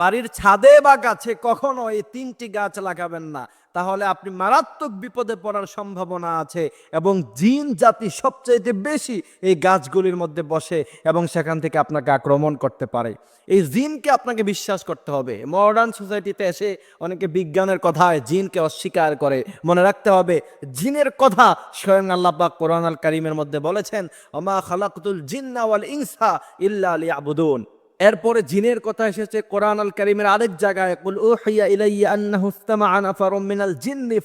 বাড়ির ছাদে বা গাছে কখনো এই তিনটি গাছ লাগাবেন না। তাহলে আপনি মারাত্মক বিপদে পড়ার সম্ভাবনা আছে এবং জিন জাতি সবচাইতে বেশি এই গাছগুলির মধ্যে বসে এবং সেখান থেকে আপনাকে আক্রমণ করতে পারে। এই জিনকে আপনাকে বিশ্বাস করতে হবে। মডার্ন সোসাইটিতে এসে অনেকে বিজ্ঞানের কথায় জিনকে অস্বীকার করে। মনে রাখতে হবে, জিনের কথা স্বয়ং আল্লাহ পাক কোরআন আল কারিমের মধ্যে বলেছেন আমা খালাকুল জিন্না ওয়াল ইনসা ইল্লা লিয়াবুদুন। এরপরে জিনের কথা এসেছে কোরআন আল করিমের আরেক জায়গায়, কুল মিনাল জিন্নি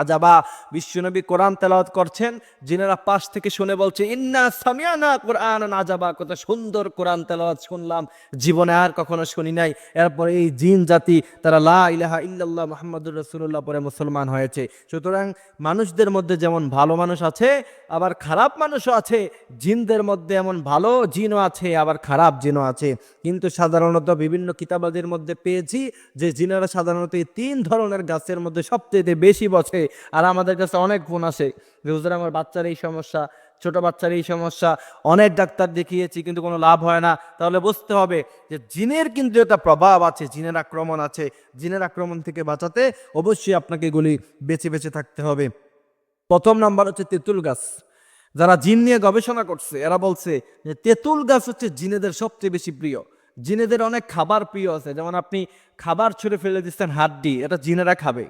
আজাবা বিশ্বনবী কোরআন তেলাওয়াত করছেন, জিনেরা পাশ থেকে শুনে বলছে, ইন্না সামি'না কুরআনান আজাবা কত সুন্দর কোরআন তেলাওয়াত শুনলাম, জীবনে আর কখনো শুনি নাই। এরপরে এই জিন জাতি, তারা লা ইলাহা ইল্লাল্লাহ মুহাম্মাদুর রাসূলুল্লাহ পরে মুসলমান হয়েছে। সুতরাং মানুষদের মধ্যে যেমন ভালো মানুষ আছে, আবার খারাপ মানুষও আছে, জিনদের মধ্যে এমন ভালো জিনও আছে, আবার খারাপ জিনও আছে। কিন্তু সাধারণত বিভিন্ন কিতাবাদের মধ্যে পেয়েছি যে জিনেরা সাধারণত এই তিন ধরনের গাছের মধ্যে সবচেয়ে বেশি বসে। আর আমাদের কাছে অনেক ফোন আসে হুজুর, আমার বাচ্চার এই সমস্যা, ছোট বাচ্চার এই সমস্যা, অনেক ডাক্তার দেখিয়েছি, কিন্তু কোনো লাভ হয় না। তাহলে বুঝতে হবে যে, জিনের কিন্তু একটা প্রভাব আছে, জিনের আক্রমণ আছে। জিনের আক্রমণ থেকে বাঁচাতে অবশ্যই আপনাকে এগুলি বেছে বেছে থাকতে হবে। প্রথম নাম্বার হচ্ছে তেঁতুল গাছ। যারা জিন নিয়ে গবেষণা করছে, এরা বলছে যে তেঁতুল গাছ হচ্ছে জিনেদের সবচেয়ে বেশি প্রিয়। জিনেদের অনেক খাবার প্রিয় আছে। যেমন আপনি খাবার ছুঁড়ে ফেলে দিচ্ছেন হাড্ডি, এটা জিনেরা খাবে।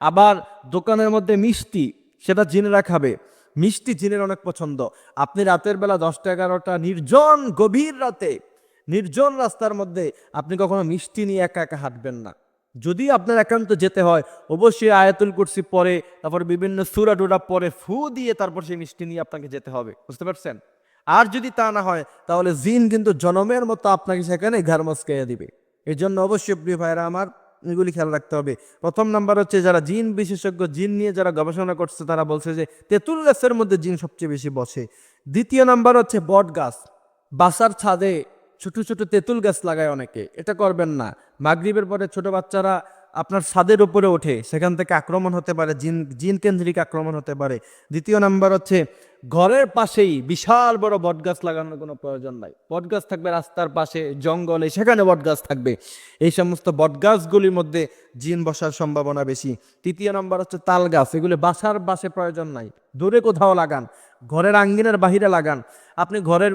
আবার দোকানের মধ্যে মিষ্টি, সেটা জিনেরা খাবে। মিষ্টি জিনের অনেক পছন্দ। আপনি রাতের বেলা দশটা এগারোটা, নির্জন গভীর রাতে, নির্জন রাস্তার মধ্যে আপনি কখনো মিষ্টি নিয়ে একা একা হাঁটবেন না। যদি আপনার একান্ত যেতে হয়, অবশ্যই আয়াতুল কুরসি পরে তারপর বিভিন্ন সুরা টুরা পরে ফু দিয়ে তারপর সেই মিষ্টি নিয়ে আপনাকে যেতে হবে। বুঝতে পারছেন? আর যদি তা না হয়, তাহলে জিন কিন্তু জনমের মতো আপনাকে সেখানে ঘর মস্কাইয়া দিবে। এই জন্য অবশ্যই প্রিয় ভাইরা আমার এগুলি খেয়াল রাখতে হবে। প্রথম নাম্বার হচ্ছে, যারা জিন বিশেষজ্ঞ, জিন নিয়ে যারা গবেষণা করছে, তারা বলছে যে, তেঁতুল গাছের মধ্যে জিন সবচেয়ে বেশি বসে। দ্বিতীয় নাম্বার হচ্ছে বট গাছ বাসার ছাদে ছোট ছোট তেঁতুল গাছ লাগায় অনেকে। এটা করবেন না। মাগরিবের পরে ছোট বাচ্চারা আপনার ছাদের উপরে ওঠে। সেখান থেকে আক্রমণ হতে পারে, জিন জিন কেন্দ্রিক আক্রমণ হতে পারে। দ্বিতীয় নাম্বার হচ্ছে, ঘরের পাশেই বিশাল বড় বটগাছ লাগানোর কোনো প্রয়োজন নাই। বটগাছ থাকবে রাস্তার পাশে, জঙ্গলে, সেখানে বটগাছ থাকবে। এই সমস্ত বটগাছগুলির মধ্যে জিন বসার সম্ভাবনা বেশি। তৃতীয় নম্বর হচ্ছে তাল গাছ, এগুলি বাসার বাসে প্রয়োজন নাই। দূরে কোথাও লাগান, ঘরের আঙ্গিনের বাহিরে লাগান। আপনি ঘরের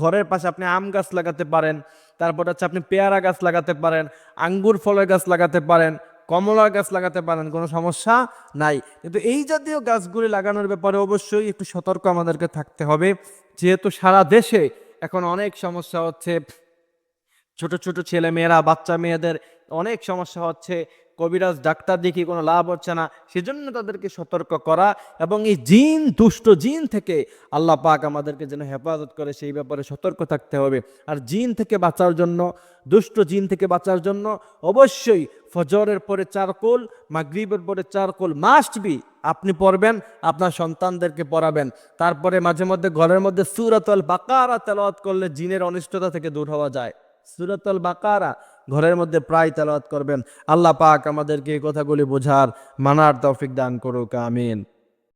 ঘরের পাশে আপনি আম গাছ লাগাতে পারেন, তারপর হচ্ছে আপনি পেয়ারা গাছ লাগাতে পারেন, আঙ্গুর ফলের গাছ লাগাতে পারেন কমলা গাছ লাগাতে পারেন, কোনো সমস্যা নাই। কিন্তু এই জাতীয় গাছগুলি লাগানোর ব্যাপারে অবশ্যই একটু সতর্ক আমাদেরকে থাকতে হবে। যেহেতু সারা দেশে এখন অনেক সমস্যা হচ্ছে, ছোট ছোট ছেলে মেয়েরা বাচ্চা মেয়েদের অনেক সমস্যা হচ্ছে কবিরাজ, ডাক্তার দেখি কোনো লাভ হচ্ছে না। সেজন্য তাদেরকে সতর্ক করা এবং এই জিন, দুষ্ট জিন থেকে আল্লাহ পাক আমাদেরকে যেন হেফাজত করে, সেই ব্যাপারে সতর্ক থাকতে হবে। আর জিন থেকে বাঁচার জন্য, দুষ্ট জিন থেকে বাঁচার জন্য অবশ্যই ফজরের পরে চারকোল মাগরিবের পরে চারকোল মাস্ট বি আপনি পড়বেন, আপনার সন্তানদেরকে পড়াবেন। তারপরে মাঝে মধ্যে ঘরের মধ্যে সুরাতল বাকারা তেলাওয়াত করলে জিনের অনিষ্টতা থেকে দূর হওয়া যায়। সুরাতল বাকারা ঘরের মধ্যে প্রায় তেলাওয়াত করবেন। আল্লাহ পাক আমাদেরকে কথাগুলি বোঝার মানার তৌফিক দান করুক, আমিন।